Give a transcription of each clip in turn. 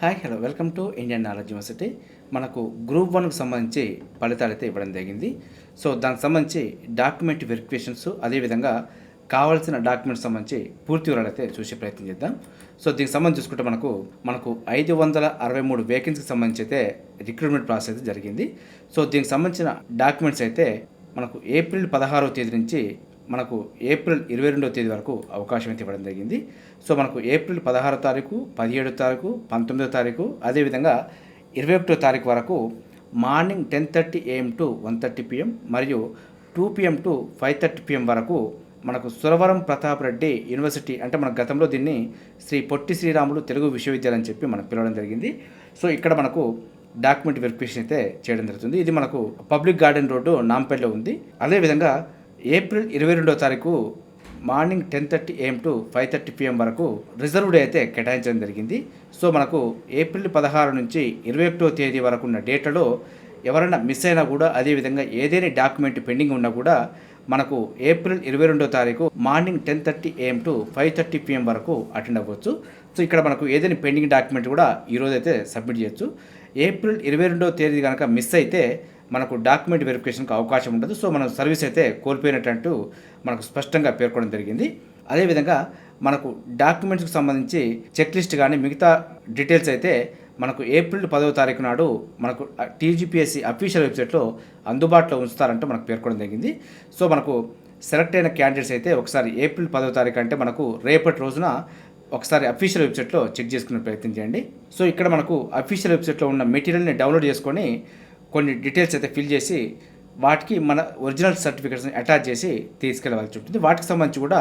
Hi hello welcome to Indian knowledge university. మనకు group వన్కి సంబంధించి ఫలితాలు అయితే ఇవ్వడం జరిగింది. సో దానికి సంబంధించి డాక్యుమెంట్ వెరిఫికేషన్స్ అదేవిధంగా కావాల్సిన డాక్యుమెంట్స్ సంబంధించి పూర్తి వివరాలు అయితే చూసే ప్రయత్నం చేద్దాం. సో దీనికి సంబంధించి చూసుకుంటే మనకు మనకు ఐదు వందల అరవై మూడు వేకెన్సీకి సంబంధించి అయితే రిక్రూట్మెంట్ ప్రాసెస్ అయితే జరిగింది. సో దీనికి సంబంధించిన డాక్యుమెంట్స్ అయితే మనకు ఏప్రిల్ పదహారవ తేదీ నుంచి మనకు ఏప్రిల్ ఇరవై రెండవ తేదీ వరకు అవకాశం అయితే ఇవ్వడం జరిగింది. సో మనకు ఏప్రిల్ పదహారో తారీఖు పదిహేడో తారీఖు పంతొమ్మిదో తారీఖు అదేవిధంగా ఇరవై ఒకటో తారీఖు వరకు morning ten thirty AM to one thirty PM మరియు two PM to five thirty PM వరకు మనకు సురవరం ప్రతాప్ రెడ్డి యూనివర్సిటీ అంటే మన గతంలో దీన్ని శ్రీ పొట్టి శ్రీరాములు తెలుగు విశ్వవిద్యాలయం అని చెప్పి మనకు పిలవడం జరిగింది. సో ఇక్కడ మనకు డాక్యుమెంట్ వెరిఫికేషన్ అయితే చేయడం జరుగుతుంది. ఇది మనకు పబ్లిక్ గార్డెన్ రోడ్డు నాంపల్లిలో ఉంది. అదేవిధంగా ఏప్రిల్ ఇరవై రెండో తారీఖు morning ten thirty AM to five thirty PM వరకు రిజర్వ్ డే అయితే కేటాయించడం జరిగింది. సో మనకు ఏప్రిల్ పదహారు నుంచి ఇరవై ఒకటో తేదీ వరకు ఉన్న డేటాలో ఎవరైనా మిస్ అయినా కూడా అదేవిధంగా ఏదైనా డాక్యుమెంట్ పెండింగ్ ఉన్నా కూడా మనకు ఏప్రిల్ ఇరవై రెండో తారీఖు morning ten thirty AM to five thirty PM వరకు అటెండ్ అవ్వచ్చు. సో ఇక్కడ మనకు ఏదైనా పెండింగ్ డాక్యుమెంట్ కూడా ఈరోజు అయితే సబ్మిట్ చేయొచ్చు. ఏప్రిల్ ఇరవై రెండో తేదీ కనుక మిస్ అయితే మనకు డాక్యుమెంట్ వెరిఫికేషన్కి అవకాశం ఉండదు. సో మనం సర్వీస్ అయితే కోల్పోయినట్టు మనకు స్పష్టంగా పేర్కొనడం జరిగింది. అదేవిధంగా మనకు డాక్యుమెంట్స్కి సంబంధించి చెక్ లిస్ట్ కానీ మిగతా డీటెయిల్స్ అయితే మనకు ఏప్రిల్ పదవ తారీఖు నాడు మనకు టీజీపీఎస్సీ అఫీషియల్ వెబ్సైట్లో అందుబాటులో ఉంచుతారంటూ మనకు పేర్కొనడం జరిగింది. సో మనకు సెలెక్ట్ అయిన క్యాండిడేట్స్ అయితే ఒకసారి ఏప్రిల్ పదవ తారీఖు అంటే మనకు రేపటి రోజున ఒకసారి అఫీషియల్ వెబ్సైట్లో చెక్ చేసుకునే ప్రయత్నం చేయండి. సో ఇక్కడ మనకు అఫీషియల్ వెబ్సైట్లో ఉన్న మెటీరియల్ని డౌన్లోడ్ చేసుకొని కొన్ని డీటెయిల్స్ అయితే ఫిల్ చేసి వాటికి మన ఒరిజినల్ సర్టిఫికేట్స్ని అటాచ్ చేసి తీసుకెళ్ళవలసి ఉంటుంది. వాటికి సంబంధించి కూడా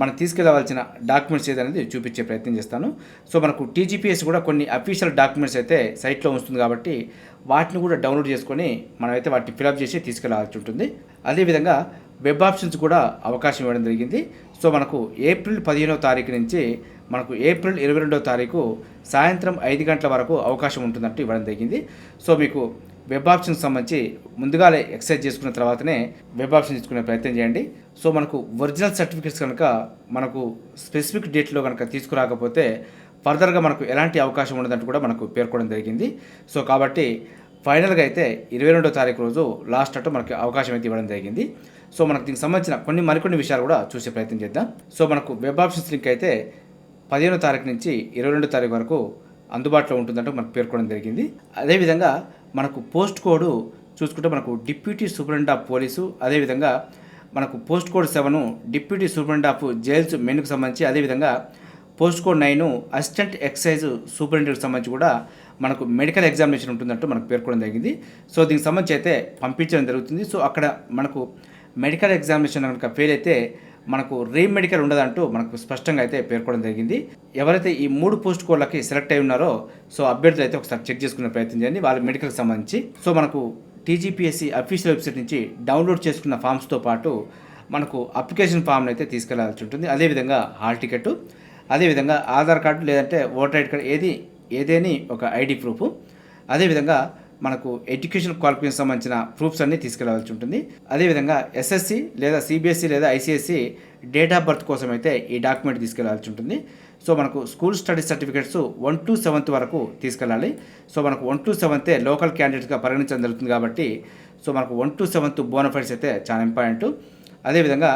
మనం తీసుకెళ్ళవలసిన డాక్యుమెంట్స్ ఏదనేది చూపించే ప్రయత్నం చేస్తాను. సో మనకు టీజీపీఎస్ కూడా కొన్ని అఫీషియల్ డాక్యుమెంట్స్ అయితే సైట్లో ఉంచుతుంది కాబట్టి వాటిని కూడా డౌన్లోడ్ చేసుకొని మనమైతే వాటిని ఫిలప్ చేసి తీసుకెళ్ళాల్సి ఉంటుంది. అదేవిధంగా వెబ్ ఆప్షన్స్ కూడా అవకాశం ఇవ్వడం జరిగింది. సో మనకు ఏప్రిల్ పదిహేనో తారీఖు నుంచి మనకు ఏప్రిల్ ఇరవై రెండో తారీఖు సాయంత్రం ఐదు గంటల వరకు అవకాశం ఉంటుందంటూ ఇవ్వడం జరిగింది. సో మీకు వెబ్ ఆప్షన్కి సంబంధించి ముందుగానే ఎక్సైజ్ చేసుకున్న తర్వాతనే వెబ్ ఆప్షన్ తీసుకునే ప్రయత్నం చేయండి. సో మనకు ఒరిజినల్ సర్టిఫికేట్స్ కనుక మనకు స్పెసిఫిక్ డేట్లో కనుక తీసుకురాకపోతే ఫర్దర్గా మనకు ఎలాంటి అవకాశం ఉండదంటూ కూడా మనకు పేర్కొనడం జరిగింది. సో కాబట్టి ఫైనల్గా అయితే ఇరవై రెండో తారీఖు రోజు లాస్ట్ అటు మనకి అవకాశం అయితే ఇవ్వడం జరిగింది. సో మనకు దీనికి సంబంధించిన కొన్ని మరికొన్ని విషయాలు కూడా చూసే ప్రయత్నం చేద్దాం. సో మనకు వెబ్ ఆప్షన్స్ లింక్ అయితే పదిహేనో తారీఖు నుంచి ఇరవై రెండో తారీఖు వరకు అందుబాటులో ఉంటుందంటూ మనకు పేర్కొనడం జరిగింది. అదేవిధంగా మనకు పోస్ట్ కోడ్ చూసుకుంటే మనకు డిప్యూటీ సూపరింటెండెంట్ ఆఫ్ పోలీసు అదేవిధంగా మనకు post code seven deputy superintendent of jails మెన్కు సంబంధించి అదేవిధంగా post code nine assistant excise సూపరింటెండెంట్కి సంబంధించి కూడా మనకు మెడికల్ ఎగ్జామినేషన్ ఉంటుందంటూ మనకు పేర్కొనడం జరిగింది. సో దీనికి సంబంధించి అయితే పంపించడం జరుగుతుంది. సో అక్కడ మనకు మెడికల్ ఎగ్జామినేషన్ కనుక ఫెయిల్ అయితే మనకు రీమెడికల్ ఉండదంటూ మనకు స్పష్టంగా అయితే పేర్కొనడం జరిగింది. ఎవరైతే ఈ మూడు పోస్ట్ కోడ్లకి సెలెక్ట్ అయి ఉన్నారో సో అభ్యర్థులు అయితే ఒకసారి చెక్ చేసుకునే ప్రయత్నం చేయండి. వాళ్ళ మెడికల్కి సంబంధించి. సో మనకు టీజీపీఎస్సీ అఫీషియల్ వెబ్సైట్ నుంచి డౌన్లోడ్ చేసుకున్న ఫామ్స్తో పాటు మనకు అప్లికేషన్ ఫామ్ని అయితే తీసుకెళ్ళాల్సి ఉంటుంది. అదేవిధంగా హాల్ టికెట్ అదేవిధంగా ఆధార్ కార్డు లేదంటే ఓటర్ ఐడి కార్డు ఏది ఏదేని ఒక ఐడి ప్రూఫ్. అదేవిధంగా మనకు ఎడ్యుకేషన్ క్వాలిఫికేషన్ సంబంధించిన ప్రూఫ్స్ అన్నీ తీసుకెళ్ళవలసి ఉంటుంది. అదేవిధంగా ఎస్ఎస్సి లేదా సిబిఎస్సి లేదా ఐసిఎస్సి డేట్ ఆఫ్ బర్త్ కోసం అయితే ఈ డాక్యుమెంట్ తీసుకెళ్ళాల్సి ఉంటుంది. సో మనకు school study certificates one to seventh వరకు తీసుకెళ్ళాలి. సో మనకు వన్ టు సెవెంతే లోకల్ క్యాండిడేట్స్గా పరిగణించడం జరుగుతుంది కాబట్టి సో మనకు వన్ టు సెవెంత్ బోనఫైడ్స్ అయితే చాలా ఇంపార్టెంట్. అదేవిధంగా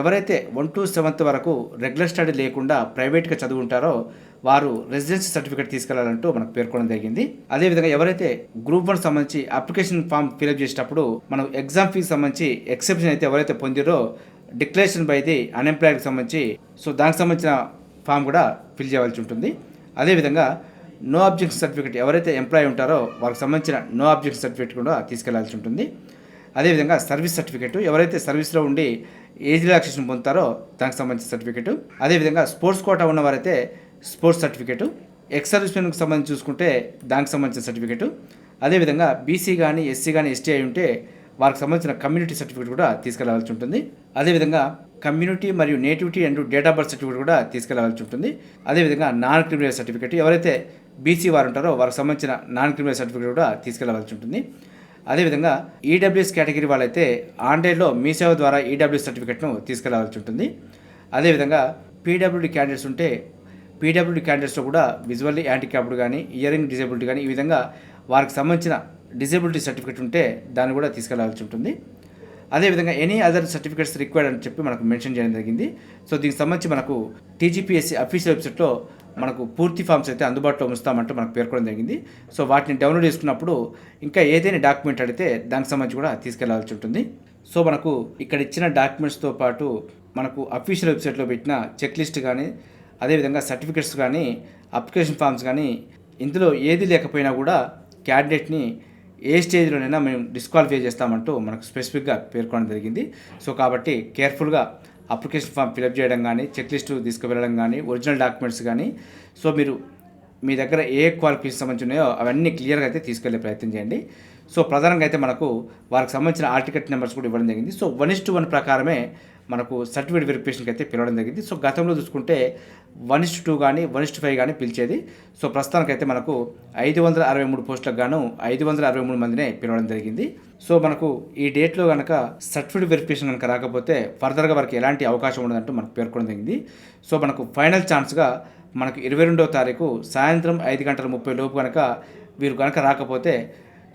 ఎవరైతే వన్ టు సెవెంత్ వరకు రెగ్యులర్ స్టడీ లేకుండా ప్రైవేట్గా చదువుంటారో వారు రెసిడెన్సీ సర్టిఫికేట్ తీసుకెళ్ళాలంటూ మనకు పేర్కొనడం జరిగింది. అదేవిధంగా ఎవరైతే గ్రూప్ వన్ సంబంధించి అప్లికేషన్ ఫామ్ ఫిలప్ చేసేటప్పుడు మనం ఎగ్జామ్ ఫీజు సంబంధించి ఎక్సెప్షన్ అయితే ఎవరైతే పొందిరో డిక్లరేషన్ బై ది అన్ఎంప్లాయ్డ్కి సంబంధించి సో దానికి సంబంధించిన ఫామ్ కూడా ఫిల్ చేయవలసి ఉంటుంది. అదేవిధంగా నో అబ్జెక్షన్ సర్టిఫికేట్ ఎవరైతే ఎంప్లాయీ ఉంటారో వారికి సంబంధించిన నో అబ్జెక్షన్ సర్టిఫికేట్ కూడా తీసుకెళ్ళాల్సి ఉంటుంది. అదేవిధంగా సర్వీస్ సర్టిఫికేట్ ఎవరైతే సర్వీస్లో ఉండి ఏజ్ రిలాక్సేషన్ పొందుతారో దానికి సంబంధించిన సర్టిఫికెట్. అదేవిధంగా స్పోర్ట్స్ కోటా ఉన్నవారైతే స్పోర్ట్స్ సర్టిఫికెట్. ఎక్స్ సర్వీస్మెన్కి సంబంధించి చూసుకుంటే దానికి సంబంధించిన సర్టిఫికెట్. అదేవిధంగా బీసీ కానీ ఎస్సీ కానీ ఎస్టీ అయి ఉంటే వారికి సంబంధించిన కమ్యూనిటీ సర్టిఫికేట్ కూడా తీసుకెళ్ళాల్సి ఉంటుంది. అదేవిధంగా కమ్యూనిటీ మరియు nativity and date of birth certificate కూడా తీసుకెళ్ళాల్సి ఉంటుంది. అదేవిధంగా నాన్ క్రిమినల్ సర్టిఫికేట్ ఎవరైతే బీసీ వారు ఉంటారో వారికి సంబంధించిన నాన్ క్రిమినల్ సర్టిఫికేట్ కూడా తీసుకెళ్ళవలసి ఉంటుంది. అదేవిధంగా ఈడబ్ల్యూఎస్ కేటగిరీ వాళ్ళైతే ఆన్లైన్లో మీ సేవ ద్వారా ఈడబ్ల్యూఎస్ సర్టిఫికేట్ను తీసుకెళ్ళవలసి ఉంటుంది. అదేవిధంగా పీడబ్ల్యూడి క్యాండిడేట్స్ ఉంటే పీడబ్ల్యూడి క్యాండిడేట్స్లో కూడా విజువల్లీ హ్యాండిక్యాప్డ్ కానీ ఇయరింగ్ డిజేబిలిటీ కానీ ఈ విధంగా వారికి సంబంధించిన డిజేబిలిటీ సర్టిఫికేట్ ఉంటే దాన్ని కూడా తీసుకెళ్ళాల్సి ఉంటుంది. అదేవిధంగా ఎనీ అదర్ సర్టిఫికేట్స్ రిక్వైర్డ్ అని చెప్పి మనకు మెన్షన్ చేయడం జరిగింది. సో దీనికి సంబంధించి మనకు టీజీపీఎస్సీ అఫీషియల్ వెబ్సైట్లో మనకు పూర్తి ఫామ్స్ అయితే అందుబాటులో ఉంచుతామంటూ మనకు పేర్కొనడం జరిగింది. సో వాటిని డౌన్లోడ్ చేసుకున్నప్పుడు ఇంకా ఏదైనా డాక్యుమెంట్ అడిగితే దానికి సంబంధించి కూడా తీసుకెళ్ళాల్సి ఉంటుంది. సో మనకు ఇక్కడ ఇచ్చిన డాక్యుమెంట్స్తో పాటు మనకు అఫీషియల్ వెబ్సైట్లో పెట్టిన చెక్ లిస్ట్ కానీ అదేవిధంగా సర్టిఫికెట్స్ కానీ అప్లికేషన్ ఫామ్స్ కానీ ఇందులో ఏది లేకపోయినా కూడా క్యాండిడేట్ని ఏ స్టేజ్లోనైనా మేము డిస్క్వాలిఫై చేస్తామంటూ మనకు స్పెసిఫిక్గా పేర్కొనడం జరిగింది. సో కాబట్టి కేర్ఫుల్గా అప్లికేషన్ ఫామ్ ఫిలప్ చేయడం కానీ చెక్ లిస్ట్ తీసుకువెళ్ళడం కానీ ఒరిజినల్ డాక్యుమెంట్స్ కానీ సో మీరు మీ దగ్గర ఏ క్వాలిఫికేషన్ సంబంధించి ఉన్నాయో అవన్నీ క్లియర్గా అయితే తీసుకెళ్ళే ప్రయత్నం చేయండి. సో ప్రధానంగా అయితే మనకు వారికి సంబంధించిన ఆర్టికెట్ నెంబర్స్ కూడా ఇవ్వడం జరిగింది. So one is to one ప్రకారమే మనకు సర్టిఫికేట్ వెరిఫికేషన్కి అయితే పిలవడం జరిగింది. సో గతంలో చూసుకుంటే వన్ ఇస్ టూ కానీ వన్ ఇస్ ఫైవ్ కానీ పిలిచేది. సో ప్రస్తుతానికైతే మనకు ఐదు వందల అరవై మూడు పోస్టులకు గాను ఐదు వందల అరవై మూడు మందినే పిలవడం జరిగింది. సో మనకు ఈ డేట్లో కనుక సర్టిఫికేట్ వెరిఫికేషన్ కనుక రాకపోతే ఫర్దర్గా వారికి ఎలాంటి అవకాశం ఉండదంటూ మనకు పేర్కొనడం జరిగింది. సో మనకు ఫైనల్ ఛాన్స్గా మనకు ఇరవై రెండవ తారీఖు సాయంత్రం ఐదు గంటల ముప్పై లోపు కనుక వీరు కనుక రాకపోతే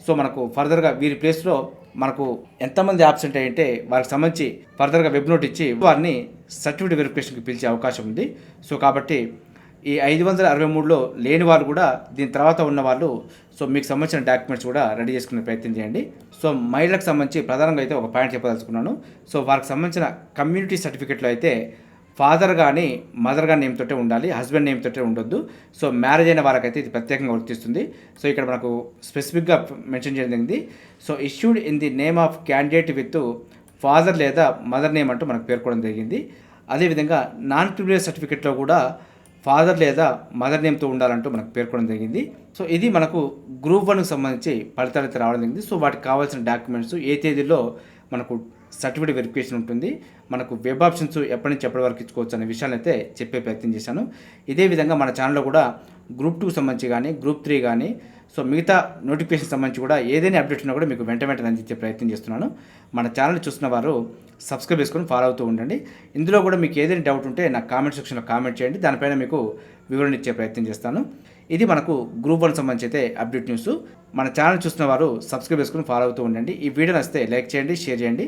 సో మనకు ఫర్దర్గా వీరి ప్లేస్లో మనకు ఎంతమంది ఆబ్సెంట్ అయ్యింటే వారికి సంబంధించి ఫర్దర్గా వెబ్ నోట్ ఇచ్చి వారిని సర్టిఫికేట్ వెరిఫికేషన్కి పిలిచే అవకాశం ఉంది. సో కాబట్టి ఈ ఐదు వందల అరవై మూడులో లేని వారు కూడా దీని తర్వాత ఉన్న వాళ్ళు సో మీకు సంబంధించిన డాక్యుమెంట్స్ కూడా రెడీ చేసుకునే ప్రయత్నం చేయండి. సో మహిళలకు సంబంధించి ప్రధానంగా అయితే ఒక పాయింట్ చెప్పదలుచుకున్నాను. సో వారికి సంబంధించిన కమ్యూనిటీ సర్టిఫికేట్లో అయితే ఫాదర్ కానీ మదర్ కానీ నేమ్ తోటే ఉండాలి హస్బెండ్ నేమ్ తోటే ఉండొద్దు. సో మ్యారేజ్ అయిన వారికైతే ఇది ప్రత్యేకంగా వర్తిస్తుంది. సో ఇక్కడ మనకు స్పెసిఫిక్గా మెన్షన్ చేయడం జరిగింది. So issued in the name of candidate with father లేదా మదర్ నేమ్ అంటూ మనకు పేర్కోవడం జరిగింది. అదేవిధంగా నాన్ క్రిమినల్ సర్టిఫికేట్లో కూడా ఫాదర్ లేదా మదర్ నేమ్తో ఉండాలంటూ మనకు పేర్కొనడం జరిగింది. సో ఇది మనకు గ్రూప్ వన్కి సంబంధించి ఫలితాలు అయితే రావడం జరిగింది. సో వాటికి కావాల్సిన డాక్యుమెంట్స్ ఏ తేదీలో మనకు సర్టిఫికేట్ వెరిఫికేషన్ ఉంటుంది. మనకు వెబ్ ఆప్షన్స్ ఎప్పటి నుంచి ఎప్పటి వరకు ఇచ్చుకోవచ్చు అనే విషయాన్ని అయితే చెప్పే ప్రయత్నం చేశాను. ఇదే విధంగా మన ఛానల్లో కూడా గ్రూప్ టూకి సంబంధించి కానీ గ్రూప్ త్రీ కానీ సో మిగతా నోటిఫికేషన్ సంబంధించి కూడా ఏదైనా అప్డేట్ ఉన్నా కూడా మీకు వెంట వెంటనే అందించే ప్రయత్నం చేస్తున్నాను. మన ఛానల్ చూస్తున్న వారు సబ్స్క్రైబ్ చేసుకొని ఫాలో అవుతూ ఉండండి. ఇందులో కూడా మీకు ఏదైనా డౌట్ ఉంటే నా కామెంట్ సెక్షన్లో కామెంట్ చేయండి. దానిపైన మీకు వివరణ ఇచ్చే ప్రయత్నం చేస్తాను. ఇది మనకు గ్రూప్ వన్ సంబంధించి అయితే అప్డేట్ న్యూస్. మన ఛానల్ చూస్తున్న వారు సబ్స్క్రైబ్ చేసుకుని ఫాలో అవుతూ ఉండండి. ఈ వీడియో నచ్చితే లైక్ చేయండి షేర్ చేయండి.